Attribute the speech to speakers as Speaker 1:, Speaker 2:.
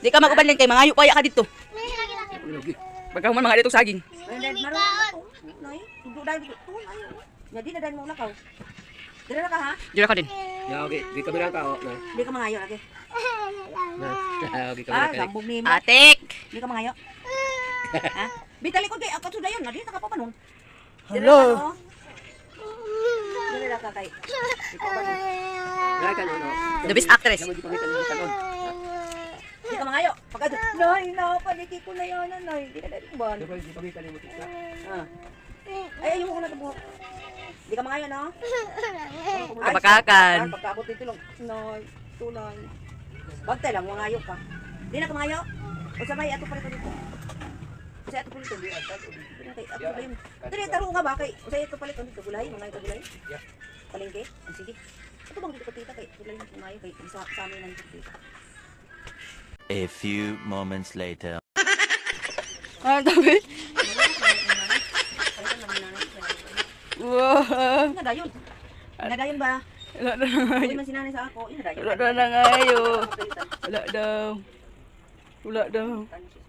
Speaker 1: Di ka maguban kay mga paya ka dito.
Speaker 2: Lagi.
Speaker 1: Pagka man mga dito saging.
Speaker 3: Ay, maroon. Nay, tudo dahil dito. Ay, Nya di na dahil mo lakaw. Dira na ka ha?
Speaker 1: Dira ka din.
Speaker 2: Ya, okay. Di kami lang ka. Na.
Speaker 3: Di ka mangayo lagi.
Speaker 2: Na. Okay,
Speaker 3: Ah,
Speaker 2: ka.
Speaker 3: sambog ni mo.
Speaker 1: Atik.
Speaker 3: Di ka mangayo. ha? Bitali ko kay ako sudayon na di ta ka pa panon.
Speaker 1: Hello.
Speaker 3: Dira ka kay.
Speaker 2: Wala ka, no, no.
Speaker 1: The best actress.
Speaker 2: Kami di kami kanon kanon.
Speaker 3: Di ka mangayo. Pagka Nay, na paniki ko na yan, nay. Di na dahil ba?
Speaker 2: Di kami di kami kanon mo.
Speaker 3: Ah. Ay, ayun ko na tubo. Di ka mangayo, no?
Speaker 1: Kabakakan.
Speaker 3: Ah, Pagkaabot dito lang. Nay, tulay. Bagtay lang, mangayo ka. Di na ka mangayo? O sabay, ato pala ko dito. Kasi ato pala ito. Di ato Ato pala yun. Ito na taro nga ba? Kay, ato pala ito dito. Gulay, mangayo ka gulay.
Speaker 2: Yeah.
Speaker 3: Palengke? Ang sige. Ito bang dito ka tita kay gulay ng mangayo kay sa, sa amin ng dito.
Speaker 4: A few moments later.
Speaker 1: Ah, tabi. Wow.
Speaker 3: Ina dayon. Ina dayon ba?
Speaker 1: Wala na
Speaker 3: Uy,
Speaker 1: ngayo.
Speaker 3: man sinanay sa ako. Ina dayon.
Speaker 1: Wala na ngayo. Wala daw. Wala daw.
Speaker 3: Tansi.